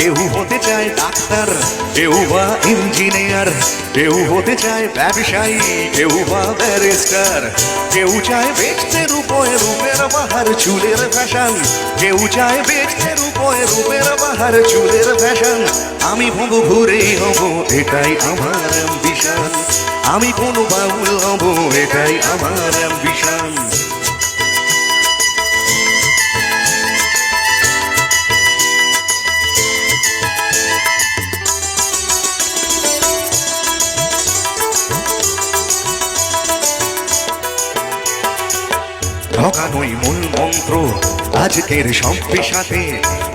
কেউ হতে চায় ডাক্তার, কেউ বা ইঞ্জিনিয়ার কেউ হতে চায় ব্যবসায়ী, কেউ বা ব্যারিস্টার কেউ চায় বেচতে রূপয়ে রূপের বাহার চুলের ফ্যাশন কেউ চায় বেচতে রূপয়ে রূপের বাহার চুলের ফ্যাশন আমি হব ঘুরে হব, এটাই আমার বিশাল আমি কোনো বাউল হব, এটাই আমার অ্যাম্বিশন ঠকানোই মূল মন্ত্র। আজকের সব পেশাতে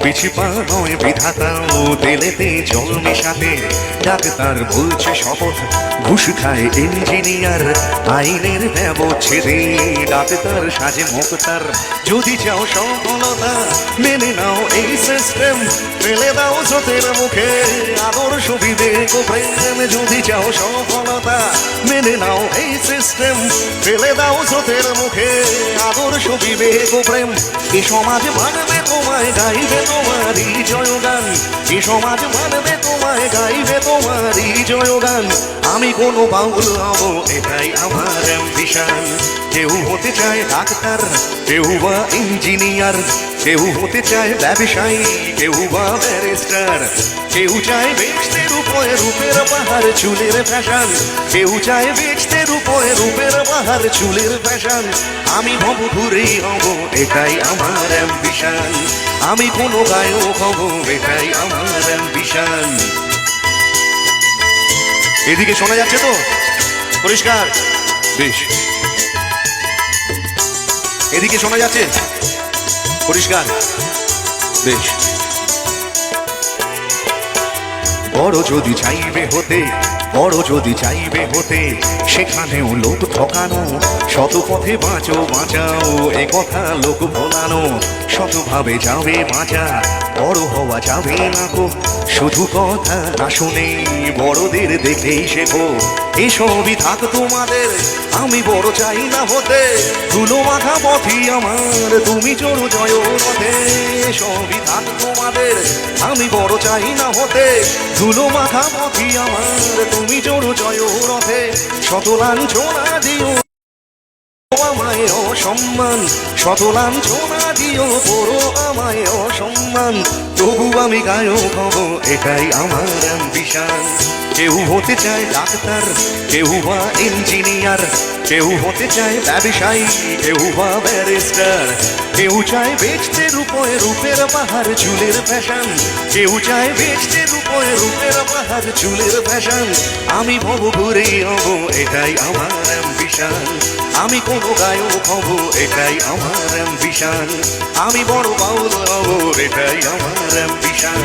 পিছিপা নয় বিধাতা ও তেলেতে জল মেশাতে। ডাক্তার বলছে শপথ, ঘুষ খায় ইঞ্জিনিয়ার আইনের ব্যবচ্ছেদে। ডাক্তার সাজে মুক্তার যদি চাও সফলতা স্রোতের মুখে আদর্শ সুবিধে প্রেম, যদি চাও সফলতা, মেনে নাও এই সিস্টেম ফেলে দাও স্রোতের মুখে আদর্শ সুবিধে প্রেম। এ সমাজ মানবে তোমায়, গাইবে তোমারই জয়গান। এ সমাজ মানবে তোমায়, গাইবে তোমারই জয়গান। আমি কোনো বাউল হব এটাই আমার অ্যাম্বিশন কেউ হতে চায় ডাক্তার, কেউ বা ইঞ্জিনিয়ার কেউ হতে চায় ব্যবসায়ী, কেউ বা ব্যারিস্টার কেউ চায় বেচতে রূপয়ে রূপের পাহাড়, চুলের ফ্যাশন কেউ চায় বেচতে রূপয়ে রূপের পাহাড়, চুলের ফ্যাশন আমি হব ঘুরেই হব, এটাই আমার অ্যাম্বিশন আমি কোনো গায়ক হব, এটাই আমার অ্যাম্বিশন এদিকে শোনা যাচ্ছে তো? পরিষ্কার? বেশ। এদিকে শোনা যাচ্ছে? পরিষ্কার? বেশ। বড় যদি চাইবে হতে, বড় যদি চাইবে হতে, সেখানেও লোক ঠকানো শত পথে বাঁচো, বাঁচাও, এ কথা লোক ভোলানো। শতভাবে যাবে বাঁচা, বড় হওয়া যাবে না গো। শুধু কথা না শুনে বড়দের দেখেই শেখো। এসবই থাক তোমাদের, আমি বড় চাই না হতে। ধুলো মাথা পথই আমার, তুমি চোর জয় রথে সবই থাক তোমাদের, আমি বড় চাই না হতে। ধুলো মাখা পথই আমার, তুমি চোর জয় রথে শত লাঞ্ছনা দিও। আমায় অসম্মান শত লাঞ্ছনা দিও বড় আমায় অসম্মান। তবু আমি গায়ক হব, এটাই আমার অ্যাম্বিশন কেউ হতে চায় ডাক্তার, কেউ বা ইঞ্জিনিয়ার কেউ হতে চায় ব্যবসায়ী, কেউ বা ব্যারিস্টার কেউ চায় বেচতে রূপয়ে রূপের পাহাড়, চুলের ফ্যাশন কেউ চায় বেচতে রূপয়ে রূপের পাহাড়, চুলের ফ্যাশন আমি ভব ঘুরে হব, এটাই আমার অ্যাম্বিশন আমি কোনো গায়ক হব, এটাই আমার অ্যাম্বিশন। আমি বড় বাউল হব, এটাই আমার অ্যাম্বিশন।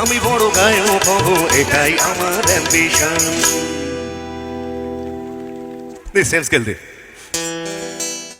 আমি বড় গায়ক হব, এটাই আমার অ্যাম্বিশন। সেন্স খেলতে